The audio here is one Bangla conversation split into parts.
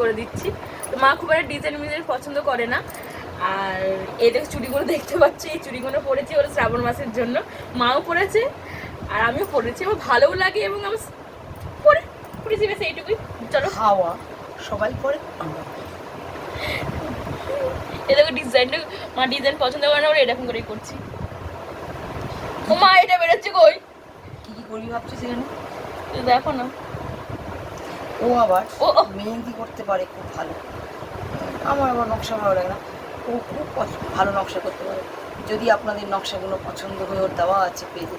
করে দিচ্ছি। তো মা খুব একটা ডিজাইন মিজাইন পছন্দ করে না। আর এই দেখো চুড়িগুলো দেখতে পাচ্ছি এই চুড়িগুলো পরেছি ওর শ্রাবণ মাসের জন্য। মাও পরেছে আর আমিও পরেছি। আমার ভালোও লাগে এবং আমি পরে পরেছি বেশ এইটুকুই। চলো। হাওয়া সবাই পরে আমরা। এ দেখো ডিজাইনটা মা ডিজাইন পছন্দ করে না ওরা এরকম করেই করছি। ও মা এটা বেরোচ্ছে কই? কি কি করবি ভাবছিস এখানে? দেখো না। ও আবার ও, ও। মেহেন্দি করতে পারে খুব ভালো। আমার আবার নকশা ভালো লাগে না। ও খুব ভালো নকশা করতে পারে। যদি আপনাদের নকশাগুলো পছন্দ হয়ে ওর দেওয়া আছে পেজে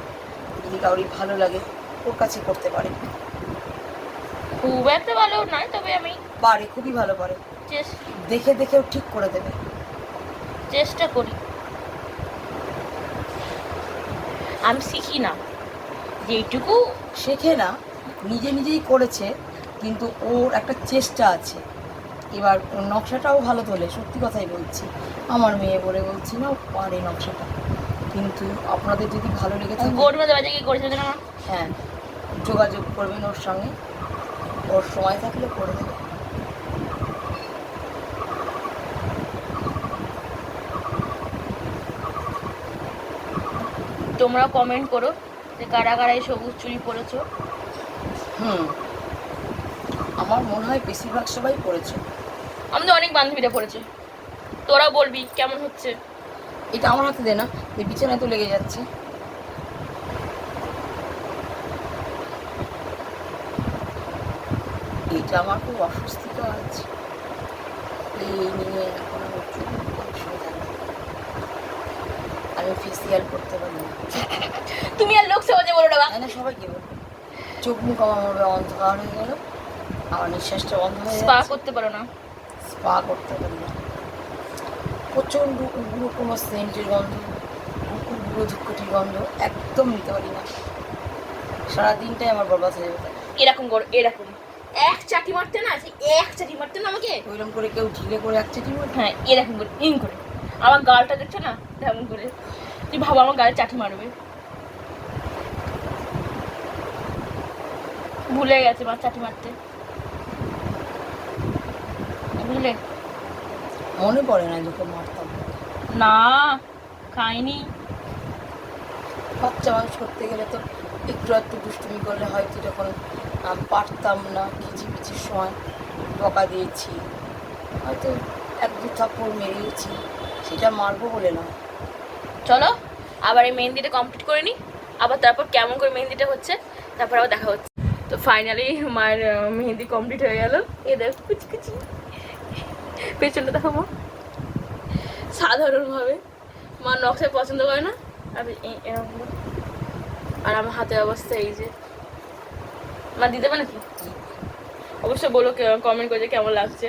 যদি কাউরি ভালো লাগে ওর কাছে করতে পারে। খুব একটা ভালো নয় তবে আমি পারে খুবই ভালো পারে। চেস- দেখে দেখেও ঠিক করে দেবে। চেষ্টা করি। আমি শিখি না। যেইটুকু শেখে না নিজে নিজেই করেছে। কিন্তু ওর একটা চেষ্টা আছে। এবার ওর নকশাটাও ভালো তোলে সত্যি কথাই বলছি। আমার মেয়ে বলে বলছি না ও পারে নকশাটা। কিন্তু আপনাদের যদি ভালো লেগে থাকে হ্যাঁ যোগাযোগ করবেন ওর সঙ্গে। ওর সময় থাকলে করে দেবে। তোমরা কমেন্ট করো যে কারা কারা এই সবুজ চুরি পরেছো। হুম। আমার মনে হয় বেশিরভাগ সবাই করেছে আমাদের অনেক বান্ধবীরা পড়েছে। তোরা বলবি কেমন হচ্ছে? এটা আমার হাতে দে না এই বিছানায় তো লেগে যাচ্ছে। এটা আমার খুব অস্বস্তিকর আছে এই নিয়ে এখন আমার চুল আমি ফেসিয়াল করতে পারি না। তুমি আর লোক সমাজে বলো না সবাইকে বলি চোখ মুখ আমার অন্ধকার হয়ে গেল। আমার নিঃশ্বাসটা বন্ধ হয়ে স্পা করতে পারো না। স্পা করতে পারি না। প্রচণ্ড উগ্র কোনো সেন্টের গন্ধ উগ্র ধুক্কটির গন্ধ একদম নিতে পারি না। সারাদিনটাই আমার বরবাদ হয়ে যাবে। এরকম করো এরকম। এক চাটি মারতে না সেই এক চাটি মারতে না আমাকে? ওইরকম করে কেউ ঢিলে করে এক চেটি মারে হ্যাঁ এরকম করে ইন করে। আমার গালটা দেখছ না? তেমন করে। তুই ভাবো আমার গালে চাটি মারবে। ভুলে গেছে মা চাটি মারতে। বুঝলে মনে পড়ে না যখন মারতাম। না খাইনি। বাচ্চা মানুষ করতে গেলে তো একটু একটু দুষ্টুমি করলে হয়তো যখন পারতাম না কিচিমিচির সময় বকা দিয়েছি। হয়তো এক দু থাপ্পড় মেরিয়েছি সেটা মারবো বলে না। চলো আবার এই মেহেন্দিটা কমপ্লিট করে নিই আবার তারপর কেমন করে মেহেন্দিটা হচ্ছে তারপর আবার দেখা হচ্ছে। তো ফাইনালি মার আহ, মেহেন্দি কমপ্লিট হয়ে গেল। এ দেখ পেছনটা দেখো মা। সাধারণভাবে মা নকশা পছন্দ করে না আমি এরকম আর আমার হাতের অবস্থা এই যে। মা দিতে পারে নাকি? অবশ্যই বলো কমেন্ট করে কেমন লাগছে।